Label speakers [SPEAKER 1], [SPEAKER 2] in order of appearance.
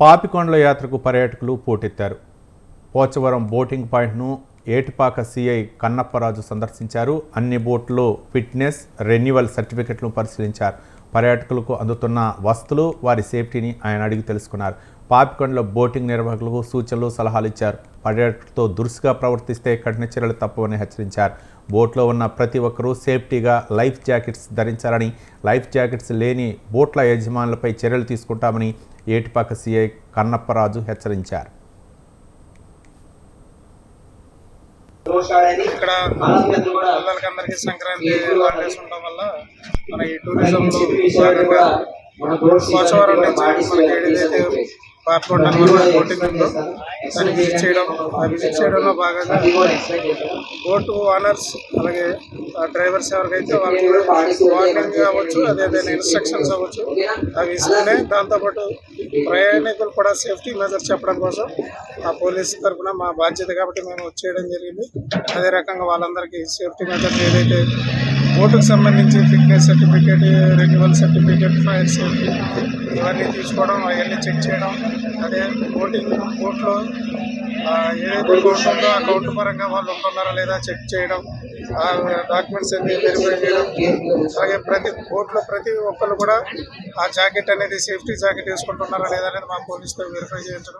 [SPEAKER 1] పాపికొండల యాత్రకు పర్యాటకులు పోటెత్తారు. పోచవరం బోటింగ్ పాయింట్ను ఏటిపాక సిఐ కన్నప్పరాజు సందర్శించారు. అన్ని బోట్లు ఫిట్నెస్ రెన్యువల్ సర్టిఫికెట్లను పరిశీలించారు. పర్యాటకులకు అందుతున్న వస్తువులు వారి సేఫ్టీని ఆయన అడిగి తెలుసుకున్నారు. పాపికొండలో బోటింగ్ నిర్వాహకులకు సూచనలు సలహాలు ఇచ్చారు. పర్యాటకులతో దురుసుగా ప్రవర్తిస్తే కఠిన చర్యలు తప్పవని హెచ్చరించారు. బోట్లో ఉన్న ప్రతి ఒక్కరూ సేఫ్టీగా లైఫ్ జాకెట్స్ ధరించాలని లైఫ్ జాకెట్స్ లేని బోట్ల యజమానులపై చర్యలు తీసుకుంటామని ఏటిపాక సీఐ కన్నప్పరాజు హెచ్చరించారు.
[SPEAKER 2] ఇక్కడ పిల్లలకి అందరికీ సంక్రాంతి హాలిడేస్ ఉండడం వల్ల మన ఈ టూరిజం భాగంగా పోచవరం నుంచి మనకి ఏదైతే పాపకొండ బోటింగ్ ఉందో దాన్ని విజిట్ చేయడం ఆ విజిట్ చేయడంలో భాగంగా బోటు ఓనర్స్ అలాగే ఆ డ్రైవర్స్ ఎవరికైతే వాళ్ళకి వార్నింగ్ అవ్వచ్చు అదేదైనా ఇన్స్ట్రక్షన్స్ అవ్వచ్చు అవి ఇస్తూనే దాంతోపాటు ప్రయాణికులు కూడా సేఫ్టీ మెజర్స్ చెప్పడం కోసం ఆ పోలీస్ తరఫున మా బాధ్యత కాబట్టి మేము వచ్చేయడం జరిగింది. అదే రకంగా వాళ్ళందరికీ సేఫ్టీ మెజర్స్ ఏదైతే బోటుకు సంబంధించి fitness certificate renewal certificate fire safety ఇవన్నీ తీసుకోవడం అవన్నీ చెక్ చేయడం అదే ఓటింగ్ బోట్లో ఆ, ఏదైతే అకౌంట్ ఉందో అకౌంట్ పరంగా వాళ్ళు ఉంటున్నారా లేదా చెక్ చేయడం ఆ డాక్యుమెంట్స్ అన్ని వెరిఫై చేయడం అలాగే ప్రతి బోట్లో ప్రతి ఒక్కరు కూడా ఆ జాకెట్ అనేది సేఫ్టీ జాకెట్ వేసుకుంటున్నారా లేదా అనేది మా పోలీసుతో వెరిఫై చేయించడం.